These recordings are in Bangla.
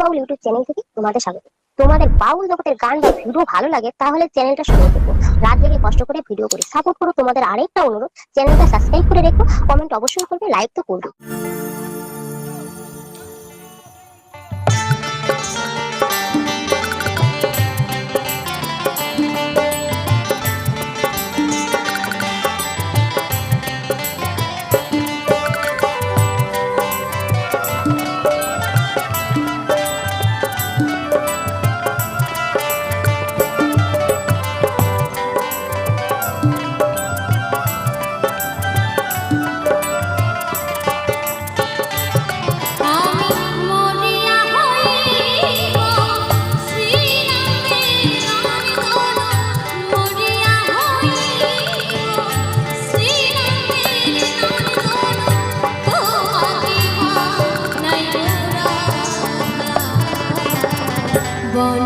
বাউল ইউটিউব চ্যানেল থেকে তোমাদের স্বাগত। তোমাদের বাউল জগতের গান বা ভালো লাগে, তাহলে চ্যানেলটা শুরু করো। রাত জেগে কষ্ট করে ভিডিও করে। সাপোর্ট করো তোমাদের আরেকটা অনুরোধ, চ্যানেলটা সাবস্ক্রাইব করে রেখো। কমেন্ট অবশ্যই করবে, লাইক তো করবে born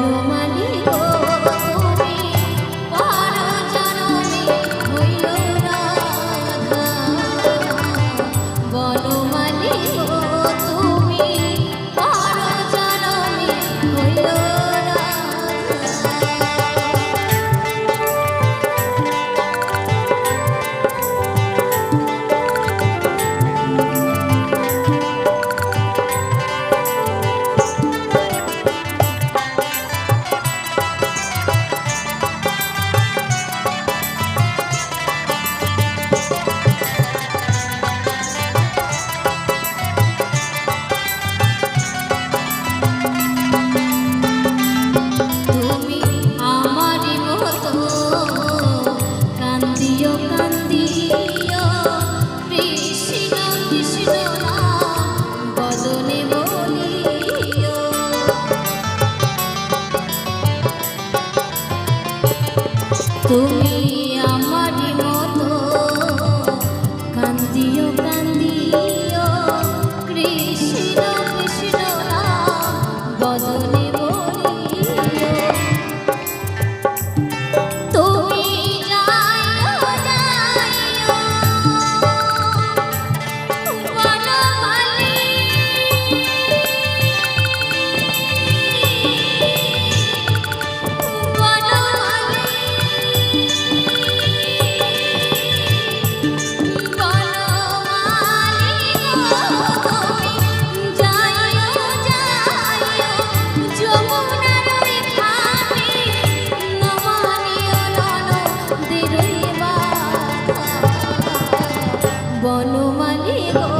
তুমি বনমালী গো।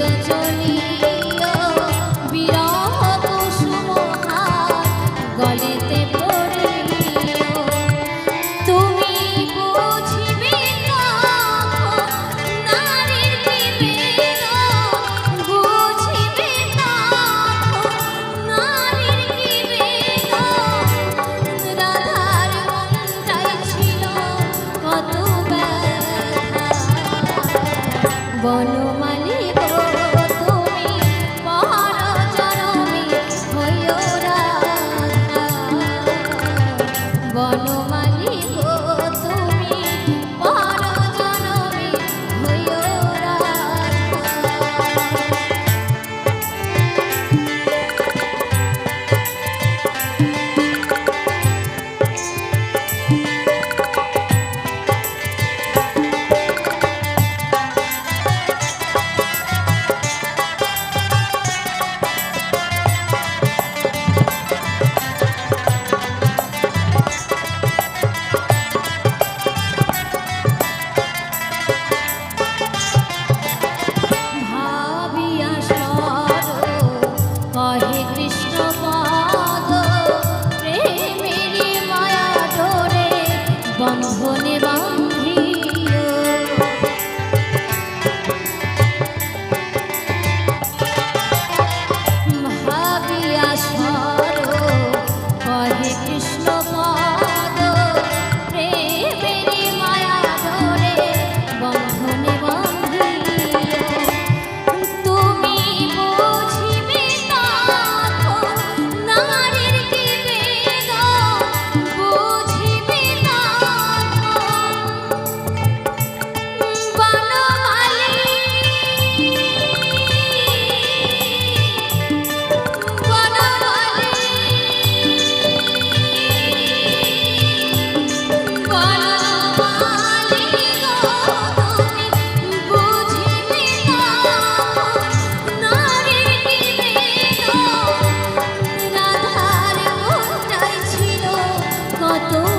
বনমালী 我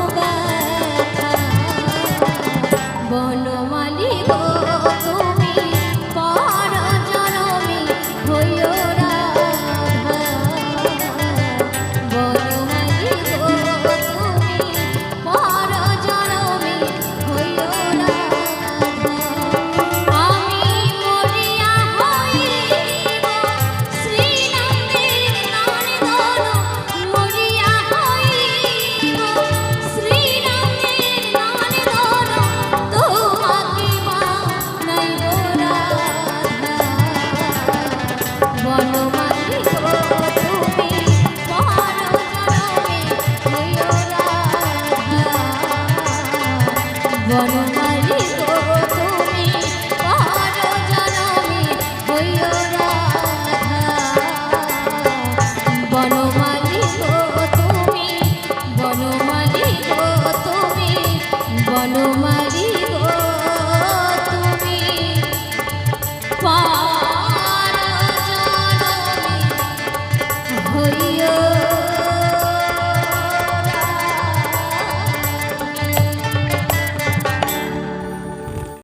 Nana.